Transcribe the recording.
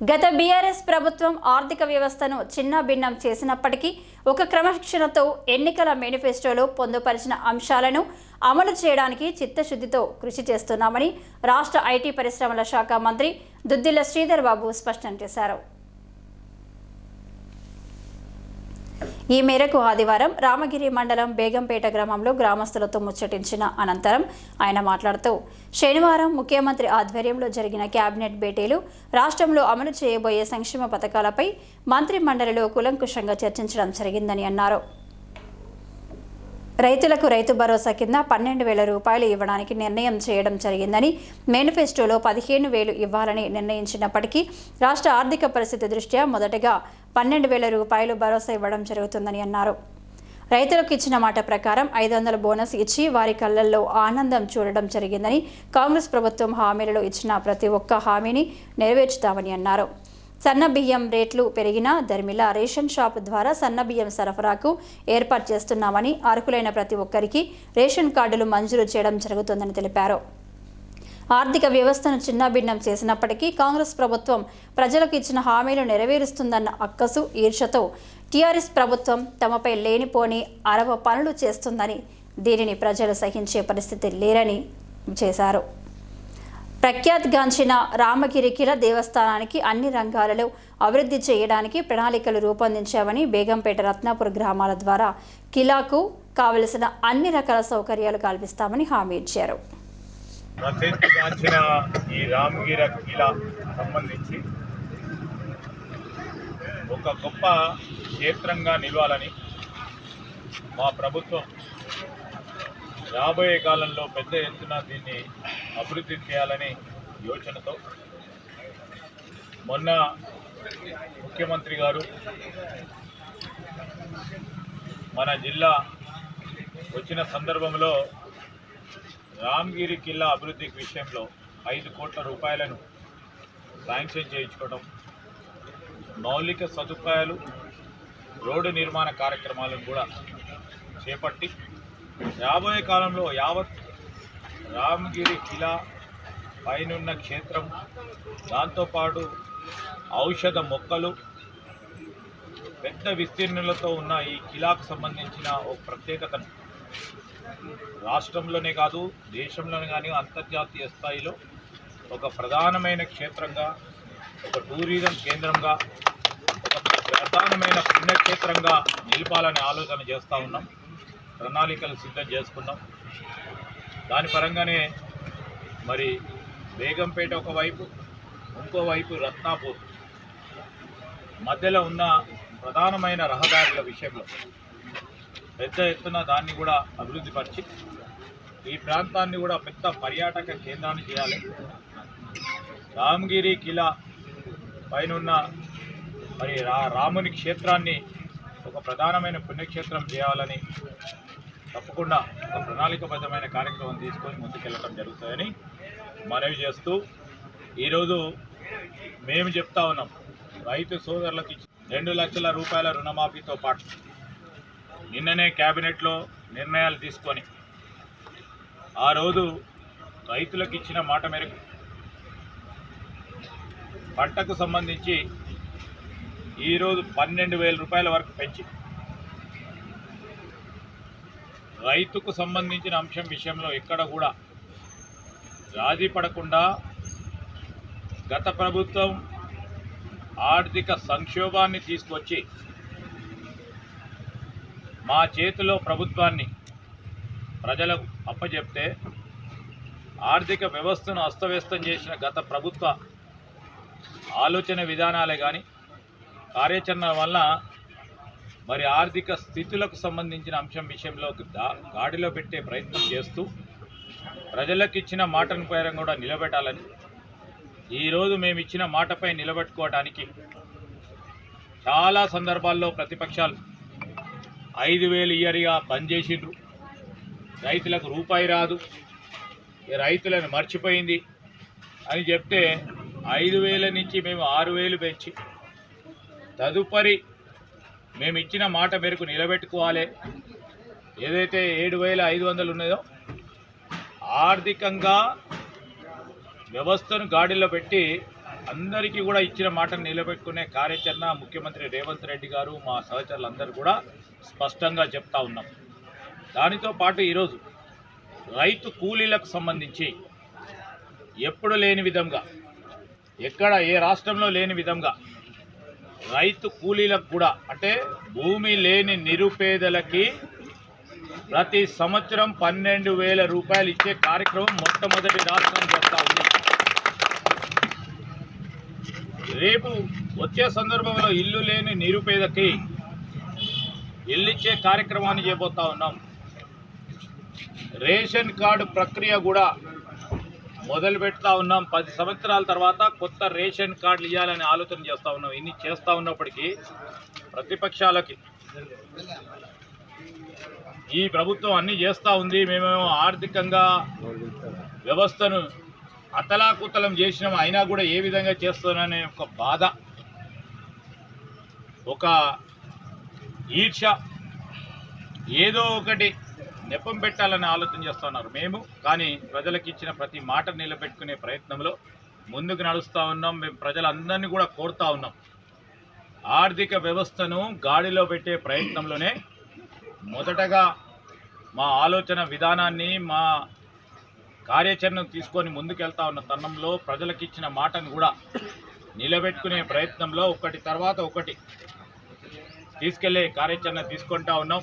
గత బీఆర్ఎస్ ప్రభుత్వం ఆర్థిక వ్యవస్థను చిన్న భిన్నం చేసినప్పటికీ ఒక క్రమశిక్షణతో ఎన్నికల మేనిఫెస్టోలో పొందుపరిచిన అంశాలను అమలు చేయడానికి చిత్తశుద్ధితో కృషి చేస్తున్నామని రాష్ట్ర ఐటీ పరిశ్రమల శాఖ మంత్రి దుద్దిల్ల శ్రీధర్ బాబు స్పష్టం చేశారు. ఈ మేరకు ఆదివారం రామగిరి మండలం బేగంపేట గ్రామంలో గ్రామస్తులతో ముచ్చటించిన అనంతరం ఆయన మాట్లాడుతూ శనివారం ముఖ్యమంత్రి ఆధ్వర్యంలో జరిగిన కేబినెట్ భేటీలు రాష్ట్రంలో అమలు చేయబోయే సంక్షేమ పథకాలపై మంత్రి మండలిలో కులంకుషంగా చర్చించడం జరిగిందని అన్నారు. రైతులకు రైతు భరోసా కింద పన్నెండు వేల రూపాయలు ఇవ్వడానికి నిర్ణయం చేయడం జరిగిందని మేనిఫెస్టోలో పదిహేను వేలు ఇవ్వాలని నిర్ణయించినప్పటికీ రాష్ట్ర ఆర్థిక పరిస్థితి దృష్ట్యా మొదటగా పన్నెండు వేల రూపాయలు భరోసా ఇవ్వడం జరుగుతుందని అన్నారు. రైతులకు ఇచ్చిన మాట ప్రకారం ఐదు వందల బోనస్ ఇచ్చి వారి కళ్ళల్లో ఆనందం చూడడం జరిగిందని కాంగ్రెస్ ప్రభుత్వం హామీలలో ఇచ్చిన ప్రతి ఒక్క హామీని నెరవేర్చుతామని అన్నారు. సన్న బియ్యం రేట్లు పెరిగినా దర్మిలా రేషన్ షాప్ ద్వారా సన్న బియ్యం సరఫరాకు ఏర్పాటు చేస్తున్నామని అర్హులైన ప్రతి ఒక్కరికి రేషన్ కార్డులు మంజూరు చేయడం జరుగుతుందని తెలిపారు. ఆర్థిక వ్యవస్థను చిన్నాభిన్నం చేసినప్పటికీ కాంగ్రెస్ ప్రభుత్వం ప్రజలకు ఇచ్చిన హామీలు నెరవేరుస్తుందన్న అక్కసు ఈర్షతో టీఆర్ఎస్ ప్రభుత్వం తమపై లేనిపోని అరవ పనులు చేస్తుందని దీనిని ప్రజలు సహించే పరిస్థితి లేరని చేశారు. ప్రఖ్యాతిగాంచిన రామగిరికిల దేవస్థానానికి అన్ని రంగాలలో అభివృద్ధి చేయడానికి ప్రణాళికలు రూపొందించామని బేగంపేట రత్నాపూర్ గ్రామాల ద్వారా కిలాకు కావలసిన అన్ని రకాల సౌకర్యాలు కల్పిస్తామని హామీ ఇచ్చారు. ఈ రామగిర కిలా సంబంధించి ఒక గొప్ప క్షేత్రంగా నిలవాలని మా ప్రభుత్వం రాబోయే కాలంలో పెద్ద ఎత్తున దీన్ని అభివృద్ధి చేయాలనే యోచనతో మొన్న ముఖ్యమంత్రి గారు మన జిల్లా వచ్చిన సందర్భంలో రామ్గిరి కిల్లా అభివృద్ధి విషయంలో ఐదు కోట్ల రూపాయలను శాంక్షన్ చేయించుకోవడం మౌలిక సదుపాయాలు రోడ్డు నిర్మాణ కార్యక్రమాలను కూడా చేపట్టి రాబోయే కాలంలో యావత్ రామగిరి కిలా పైనున్న క్షేత్రం. దాంతోపాటు ఔషధ మొక్కలు పెద్ద విస్తీర్ణులతో ఉన్న ఈ కిలాకు సంబంధించిన ఒక ప్రత్యేకతను రాష్ట్రంలోనే కాదు దేశంలోనే కానీ అంతర్జాతీయ స్థాయిలో ఒక ప్రధానమైన క్షేత్రంగా ఒక టూరిజం కేంద్రంగా ఒక ప్రధానమైన పుణ్యక్షేత్రంగా నిలపాలనే ఆలోచన చేస్తూ ఉన్నాం. ప్రణాళికలు సిద్ధం చేసుకున్నాం. దాని పరంగానే మరి బేగంపేట ఒకవైపు ఇంకోవైపు రత్నాపూర్. మధ్యలో ఉన్న ప్రధానమైన రహదారుల విషయంలో పెద్ద ఎత్తున దాన్ని కూడా అభివృద్ధి పరిచి ఈ ప్రాంతాన్ని కూడా పెద్ద పర్యాటక కేంద్రాన్ని చేయాలి. రామగిరి కిలా పైనున్న మరి రా రాముని క్షేత్రాన్ని ఒక ప్రధానమైన పుణ్యక్షేత్రం చేయాలని తప్పకుండా ఒక ప్రణాళికబద్ధమైన కార్యక్రమం తీసుకొని ముందుకెళ్ళడం జరుగుతుందని మనవి చేస్తూ ఈరోజు మేము చెప్తా ఉన్నాం. రైతు సోదరులకు రెండు లక్షల రూపాయల రుణమాఫీతో పాటు నిన్ననే క్యాబినెట్లో నిర్ణయాలు తీసుకొని ఆ రోజు రైతులకు ఇచ్చిన మాట మేరకు పంటకు సంబంధించి ఈరోజు పన్నెండు వేల రూపాయల వరకు పెంచి. రైతుకు సంబంధించిన అంశం విషయంలో ఎక్కడ కూడా రాజీ పడకుండా గత ప్రభుత్వం ఆర్థిక సంక్షోభాన్ని తీసుకొచ్చి మా చేతిలో ప్రభుత్వాన్ని ప్రజలకు అప్పచెప్తే ఆర్థిక వ్యవస్థను అస్తవ్యస్తం చేసిన గత ప్రభుత్వ ఆలోచన విధానాలే కానీ కార్యాచరణ వల్ల మరి ఆర్థిక స్థితులకు సంబంధించిన అంశం విషయంలో గాడిలో పెట్టే ప్రయత్నం చేస్తూ ప్రజలకు ఇచ్చిన మాటను పేరం కూడా నిలబెట్టాలని ఈరోజు మేము ఇచ్చిన మాటపై నిలబెట్టుకోవడానికి చాలా సందర్భాల్లో ప్రతిపక్షాలు ఐదు వేలు ఇయర్గా పనిచేసిండ్రు చేసిండ్రు. రైతులకు రూపాయి రాదు. రైతులను మర్చిపోయింది అని చెప్తే ఐదు వేల నుంచి మేము ఆరు వేలు పెంచి తదుపరి మేము ఇచ్చిన మాట మేరకు నిలబెట్టుకోవాలి. ఏదైతే ఏడు వేల ఐదు వందలు ఉన్నదో ఆర్థికంగా వ్యవస్థను గాడిలో పెట్టి అందరికీ కూడా ఇచ్చిన మాటను నిలబెట్టుకునే కార్యాచరణ ముఖ్యమంత్రి రేవంత్ రెడ్డి గారు మా సహచరులందరూ కూడా స్పష్టంగా చెప్తా ఉన్నాం. దానితో పాటు ఈరోజు రైతు కూలీలకు సంబంధించి ఎప్పుడు లేని విధంగా ఎక్కడ ఏ రాష్ట్రంలో లేని విధంగా రైతు కూలీలకు కూడా అంటే భూమి లేని నిరుపేదలకి ప్రతి సంవత్సరం పన్నెండు వేల రూపాయలు ఇచ్చే కార్యక్రమం మొట్టమొదటి రాష్ట్రం చేస్తా ఉంది. రేపు వచ్చే సందర్భంలో ఇల్లు లేని నిరుపేదకి ఇల్లిచ్చే కార్యక్రమాన్ని చేయబోతా ఉన్నాం. రేషన్ కార్డు ప్రక్రియ కూడా మొదలు పెడతా ఉన్నాం. పది సంవత్సరాల తర్వాత కొత్త రేషన్ కార్డులు ఇవ్వాలని ఆలోచన చేస్తూ ఉన్నాం. ఇన్ని చేస్తూ ఉన్నప్పటికీ ప్రతిపక్షాలకి ఈ ప్రభుత్వం అన్నీ చేస్తూ ఉంది. మేమేమో ఆర్థికంగా వ్యవస్థను అతలాకుతలం చేసినాం. అయినా కూడా ఏ విధంగా చేస్తున్నానే ఒక బాధ ఒక ఈర్ష ఏదో ఒకటి నెపం పెట్టాలని ఆలోచన చేస్తున్నారు మేము. కానీ ప్రజలకు ఇచ్చిన ప్రతి మాట నిలబెట్టుకునే ప్రయత్నంలో ముందుకు నడుస్తూ ఉన్నాం. మేము ప్రజలందరినీ కూడా కోరుతా ఉన్నాం. ఆర్థిక వ్యవస్థను గాడిలో పెట్టే ప్రయత్నంలోనే మొదటగా మా ఆలోచన విధానాన్ని మా కార్యాచరణను తీసుకొని ముందుకెళ్తా ఉన్న తరుణంలో ప్రజలకు ఇచ్చిన మాటను కూడా నిలబెట్టుకునే ప్రయత్నంలో ఒకటి తర్వాత ఒకటి తీసుకెళ్ళే కార్యాచరణ తీసుకుంటా ఉన్నాం.